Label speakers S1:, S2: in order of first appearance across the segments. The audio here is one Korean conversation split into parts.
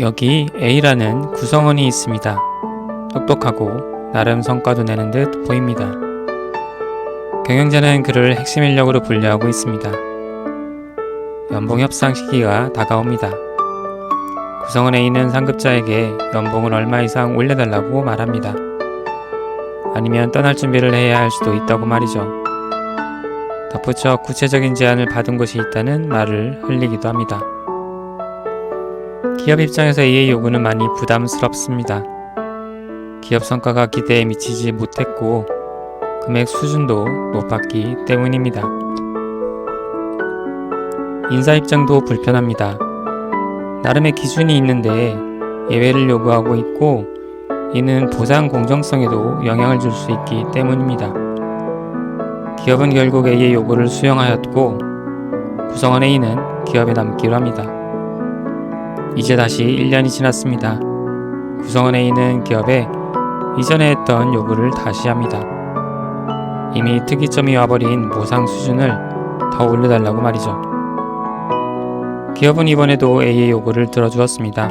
S1: 여기 A라는 구성원이 있습니다. 똑똑하고 나름 성과도 내는 듯 보입니다. 경영자는 그를 핵심 인력으로 분류하고 있습니다. 연봉 협상 시기가 다가옵니다. 구성원 A는 상급자에게 연봉을 얼마 이상 올려달라고 말합니다. 아니면 떠날 준비를 해야 할 수도 있다고 말이죠. 덧붙여 구체적인 제안을 받은 곳이 있다는 말을 흘리기도 합니다. 기업 입장에서 A의 요구는 많이 부담스럽습니다. 기업 성과가 기대에 미치지 못했고 금액 수준도 높았기 때문입니다. 인사 입장도 불편합니다. 나름의 기준이 있는데 예외를 요구하고 있고 이는 보상 공정성에도 영향을 줄 수 있기 때문입니다. 기업은 결국 A의 요구를 수용하였고 구성원 A는 기업에 남기로 합니다. 이제 다시 1년이 지났습니다. 구성원 A는 기업에 이전에 했던 요구를 다시 합니다. 이미 특이점이 와버린 보상 수준을 더 올려달라고 말이죠. 기업은 이번에도 A의 요구를 들어주었습니다.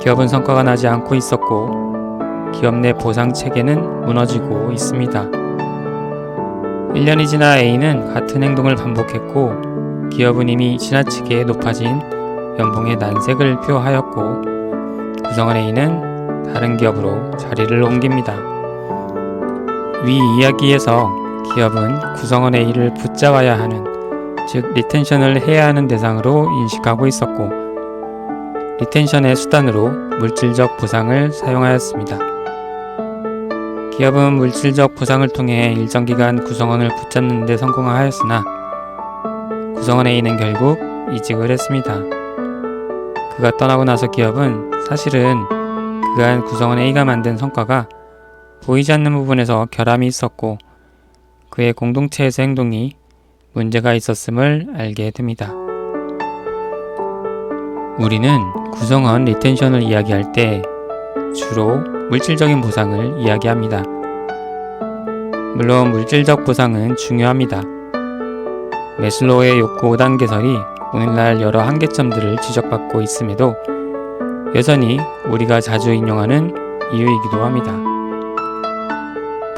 S1: 기업은 성과가 나지 않고 있었고 기업 내 보상 체계는 무너지고 있습니다. 1년이 지나 A는 같은 행동을 반복했고 기업은 이미 지나치게 높아진 연봉의 난색을 표하였고 구성원 A는 다른 기업으로 자리를 옮깁니다. 위 이야기에서 기업은 구성원 A를 붙잡아야 하는 즉 리텐션을 해야 하는 대상으로 인식하고 있었고 리텐션의 수단으로 물질적 보상을 사용하였습니다. 기업은 물질적 보상을 통해 일정 기간 구성원을 붙잡는 데 성공하였으나 구성원 A는 결국 이직을 했습니다. 그가 떠나고 나서 기업은 사실은 그간 구성원 A가 만든 성과가 보이지 않는 부분에서 결함이 있었고 그의 공동체에서 행동이 문제가 있었음을 알게 됩니다. 우리는 구성원 리텐션을 이야기할 때 주로 물질적인 보상을 이야기합니다. 물론 물질적 보상은 중요합니다. 메슬로우의 욕구 5단 개설이 오늘날 여러 한계점들을 지적받고 있음에도 여전히 우리가 자주 인용하는 이유이기도 합니다.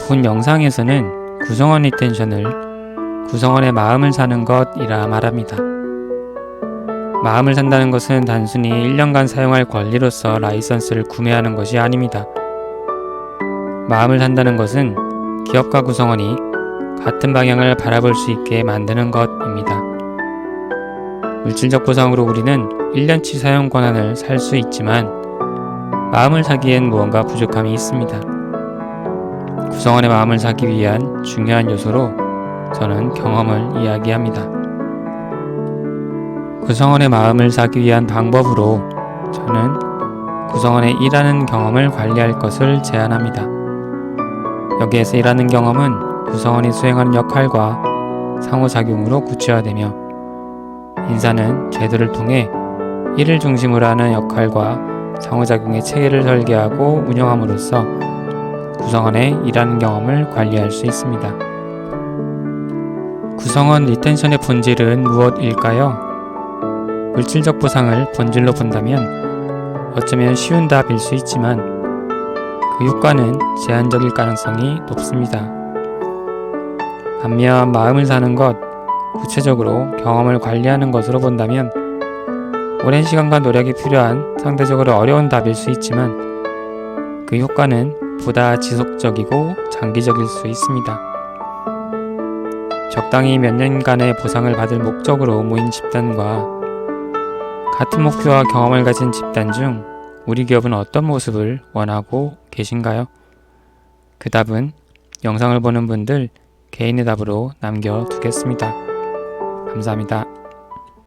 S1: 본 영상에서는 구성원 리텐션을 구성원의 마음을 사는 것이라 말합니다. 마음을 산다는 것은 단순히 1년간 사용할 권리로서 라이선스를 구매하는 것이 아닙니다. 마음을 산다는 것은 기업과 구성원이 같은 방향을 바라볼 수 있게 만드는 것입니다. 물질적 보상으로 우리는 1년치 사용 권한을 살 수 있지만 마음을 사기엔 무언가 부족함이 있습니다. 구성원의 마음을 사기 위한 중요한 요소로 저는 경험을 이야기합니다. 구성원의 마음을 사기 위한 방법으로 저는 구성원의 일하는 경험을 관리할 것을 제안합니다. 여기에서 일하는 경험은 구성원이 수행하는 역할과 상호작용으로 구체화되며 인사는 제도를 통해 이를 중심으로 하는 역할과 상호작용의 체계를 설계하고 운영함으로써 구성원의 일하는 경험을 관리할 수 있습니다. 구성원 리텐션의 본질은 무엇일까요? 물질적 보상을 본질로 본다면 어쩌면 쉬운 답일 수 있지만 그 효과는 제한적일 가능성이 높습니다. 반면 마음을 사는 것, 구체적으로 경험을 관리하는 것으로 본다면 오랜 시간과 노력이 필요한 상대적으로 어려운 답일 수 있지만 그 효과는 보다 지속적이고 장기적일 수 있습니다. 적당히 몇 년간의 보상을 받을 목적으로 모인 집단과 같은 목표와 경험을 가진 집단 중 우리 기업은 어떤 모습을 원하고 계신가요? 그 답은 영상을 보는 분들 개인의 답으로 남겨두겠습니다. 감사합니다.